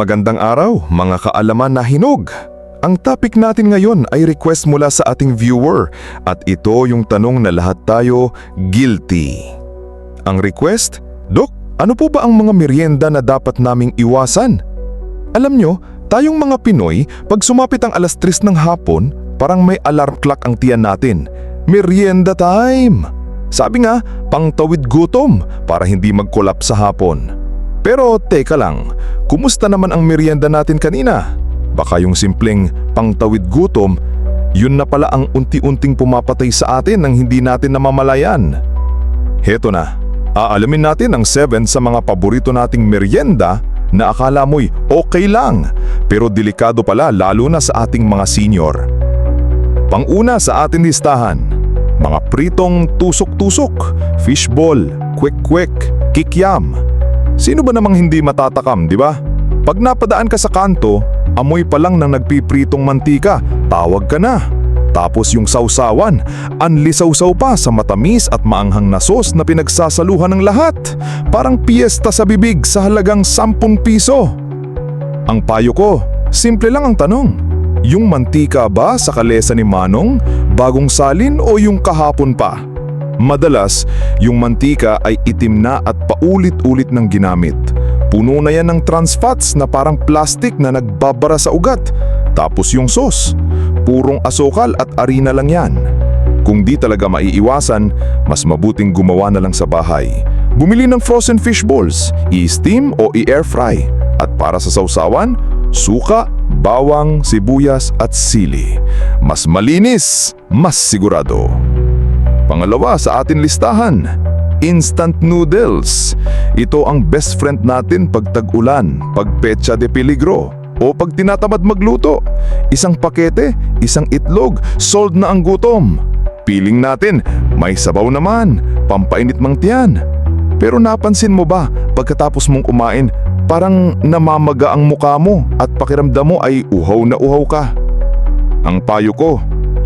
Magandang araw, mga kaalaman na hinog. Ang topic natin ngayon ay request mula sa ating viewer at ito yung tanong na lahat tayo guilty. Ang request, Dok, ano po ba ang mga merienda na dapat naming iwasan? Alam nyo, tayong mga Pinoy, pag sumapit ang alas 3 ng hapon, parang may alarm clock ang tiyan natin. Merienda time! Sabi nga, pangtawid gutom para hindi mag-collapse sa hapon. Pero teka lang, kumusta naman ang merienda natin kanina? Baka yung simpleng pangtawid gutom, yun na pala ang unti-unting pumapatay sa atin nang hindi natin namamalayan. Heto na, aalamin natin ang 7 sa mga paborito nating merienda na akala mo'y okay lang pero delikado pala lalo na sa ating mga senior. Panguna sa ating listahan, mga pritong tusok-tusok, fishball, quick-quick, kikiam. Sino ba namang hindi matatakam, di ba? Pag napadaan ka sa kanto, amoy pa lang ng nagpipritong mantika, tawag ka na. Tapos yung sausawan, anlisawsaw pa sa matamis at maanghang na sauce na pinagsasaluhan ng lahat. Parang piyesta sa bibig sa halagang 10 piso. Ang payo ko, simple lang ang tanong. Yung mantika ba sa kalesa ni Manong, bagong salin o yung kahapon pa? Madalas, yung mantika ay itim na at paulit-ulit ng ginamit. Puno na yan ng trans fats na parang plastic na nagbabara sa ugat. Tapos yung sauce, purong asukal at arina lang yan. Kung di talaga maiiwasan, mas mabuting gumawa na lang sa bahay. Bumili ng frozen fish balls, i-steam o i-air fry. At para sa sausawan, suka, bawang, sibuyas at sili. Mas malinis, mas sigurado. Pangalawa sa atin listahan, instant noodles. Ito ang best friend natin pag tag-ulan, pag petsa de peligro, o pag tinatamad magluto. Isang pakete, isang itlog, sold na ang gutom. Piling natin, may sabaw naman, pampainit mang tiyan. Pero napansin mo ba, pagkatapos mong kumain, parang namamaga ang muka mo at pakiramdam mo ay uhaw na uhaw ka. Ang payo ko,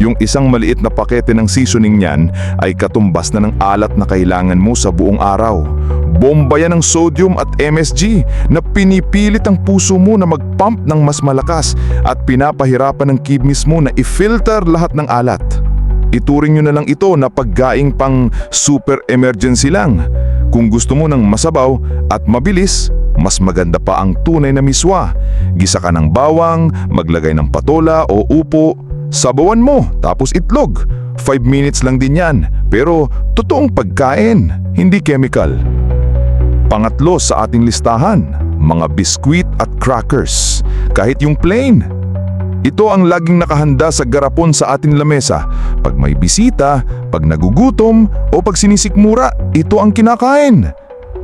yung isang maliit na pakete ng seasoning niyan ay katumbas na ng alat na kailangan mo sa buong araw. Bomba yan ng sodium at MSG na pinipilit ang puso mo na mag-pump ng mas malakas at pinapahirapan ng kidneys mo na i-filter lahat ng alat. Ituring nyo na lang ito na paggaing pang super emergency lang. Kung gusto mo ng masabaw at mabilis, mas maganda pa ang tunay na miswa. Gisa ka ng bawang, maglagay ng patola o upo, sabawan mo tapos itlog. 5 minutes lang din yan, pero totoong pagkain, hindi chemical. Pangatlo sa ating listahan, mga biskwit at crackers. Kahit yung plain, ito ang laging nakahanda sa garapon sa atin lamesa. Pag may bisita, pag nagugutom, o pag sinisikmura, ito ang kinakain.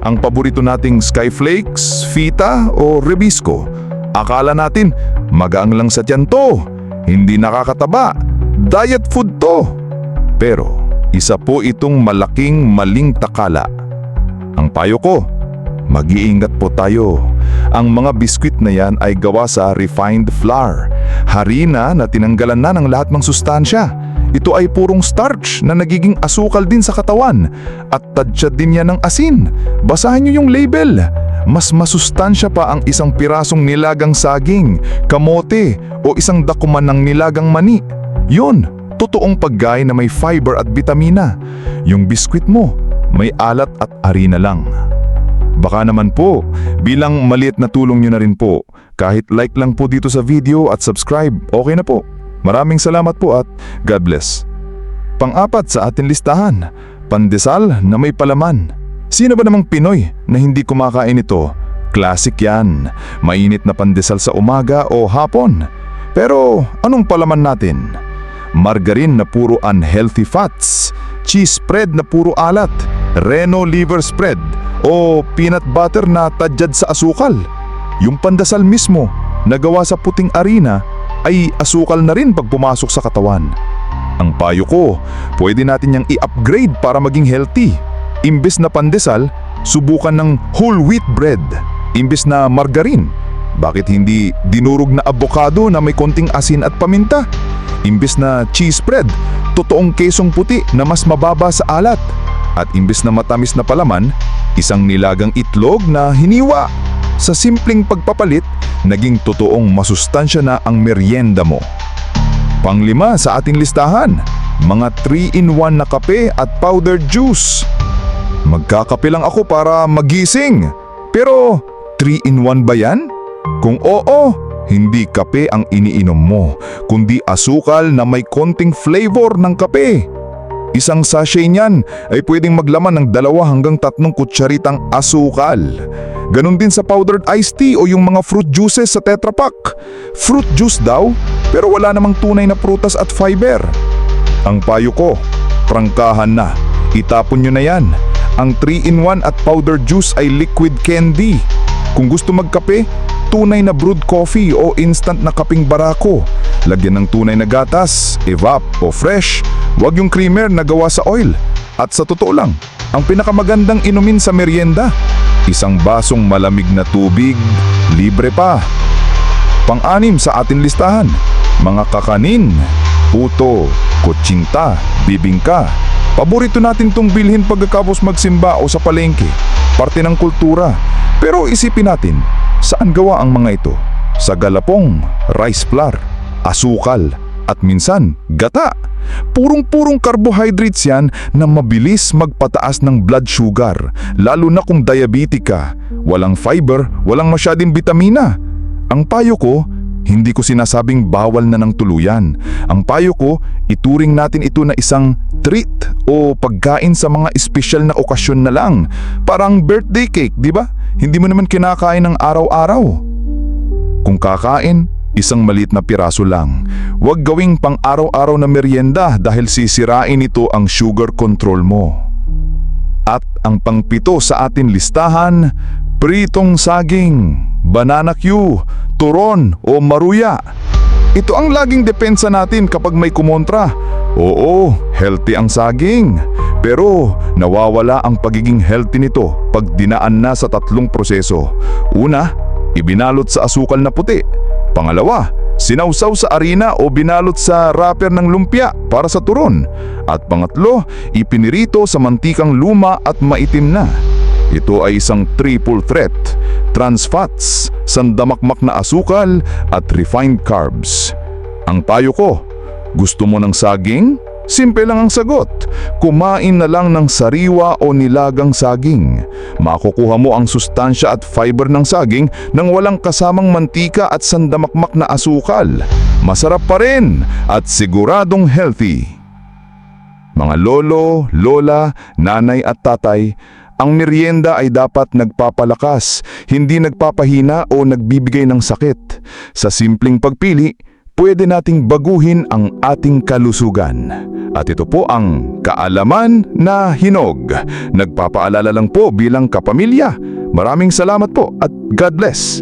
Ang paborito nating skyflakes, fita o rebisco. Akala natin, magaang lang sa tiyan to. Hindi nakakataba. Diet food to. Pero, isa po itong malaking maling takala. Ang payo ko, mag-iingat po tayo. Ang mga biskwit na yan ay gawa sa refined flour, harina na tinanggalan na ng lahat ng sustansya. Ito ay purong starch na nagiging asukal din sa katawan at tadsyad din yan ng asin. Basahin niyo yung label. Mas masustansya pa ang isang pirasong nilagang saging, kamote o isang dakuman ng nilagang mani. Yun, totoong pagkain na may fiber at vitamina. Yung biskwit mo, may alat at harina lang. Baka naman po, bilang maliit na tulong nyo na rin po, kahit like lang po dito sa video at subscribe, okay na po. Maraming salamat po at God bless. Pang-apat sa ating listahan, pandesal na may palaman. Sino ba namang Pinoy na hindi kumakain ito? Classic yan, mainit na pandesal sa umaga o hapon. Pero anong palaman natin? Margarine na puro unhealthy fats, cheese spread na puro alat, reno liver spread, o peanut butter na tadyad sa asukal. Yung pandasal mismo, nagawa sa puting arena, ay asukal na rin pag pumasok sa katawan. Ang payo ko, pwede natin niyang i-upgrade para maging healthy. Imbes na pandesal, subukan ng whole wheat bread. Imbes na margarine, bakit hindi dinurog na avocado na may konting asin at paminta? Imbes na cheese spread, totoong kesong puti na mas mababa sa alat. At imbes na matamis na palaman, isang nilagang itlog na hiniwa. Sa simpleng pagpapalit, naging totoong masustansya na ang merienda mo. Panglima sa ating listahan, mga 3-in-1 na kape at powdered juice. Magkakape lang ako para magising. Pero 3-in-1 ba yan? Kung oo, hindi kape ang iniinom mo, kundi asukal na may konting flavor ng kape. Isang sachet niyan ay pwedeng maglaman ng dalawa hanggang tatlong kutsaritang asukal. Ganon din sa powdered iced tea o yung mga fruit juices sa Tetra Pak. Fruit juice daw, pero wala namang tunay na prutas at fiber. Ang payo ko, prangkahan na. Itapon nyo na yan. Ang 3-in-1 at powdered juice ay liquid candy. Kung gusto magkape, tunay na brewed coffee o instant na kaping barako. Lagyan ng tunay na gatas, evap o fresh. Huwag yung creamer na gawa sa oil. At sa totoo lang, ang pinakamagandang inumin sa merienda, isang basong malamig na tubig, libre pa. Pang-anim sa atin listahan, mga kakanin, puto, kutsinta, bibingka. Paborito natin tong bilhin pagkakapos magsimba o sa palengke. Parte ng kultura. Pero isipin natin, saan gawa ang mga ito? Sa galapong, rice flour, asukal, at minsan, gata. Purong-purong carbohydrates yan na mabilis magpataas ng blood sugar, lalo na kung diabetic ka. Walang fiber, walang masyading bitamina. Ang payo ko, hindi ko sinasabing bawal na ng tuluyan. Ang payo ko, ituring natin ito na isang treat o pagkain sa mga espesyal na okasyon na lang. Parang birthday cake, di ba? Hindi mo naman kinakain ng araw-araw. Kung kakain, isang maliit na piraso lang. Huwag gawing pang araw-araw na merienda dahil sisirain ito ang sugar control mo. At ang pangpito sa atin listahan, pritong saging, banana Q, turon o maruya. Ito ang laging depensa natin kapag may kumontra. Oo, healthy ang saging. Pero nawawala ang pagiging healthy nito pag dinaan na sa tatlong proseso. Una, ibinalot sa asukal na puti. Pangalawa, sinawsaw sa arena o binalot sa wrapper ng lumpia para sa turon. At pangatlo, ipinirito sa mantikang luma at maitim na. Ito ay isang triple threat, trans fats, sandamakmak na asukal at refined carbs. Ang payo ko, gusto mo ng saging? Simple lang ang sagot. Kumain na lang ng sariwa o nilagang saging. Makukuha mo ang sustansya at fiber ng saging nang walang kasamang mantika at sandamakmak na asukal. Masarap pa rin at siguradong healthy. Mga lolo, lola, nanay at tatay, ang merienda ay dapat nagpapalakas, hindi nagpapahina o nagbibigay ng sakit. Sa simpleng pagpili, pwede nating baguhin ang ating kalusugan. At ito po ang kaalaman na hinog. Nagpapaalala lang po bilang kapamilya. Maraming salamat po at God bless.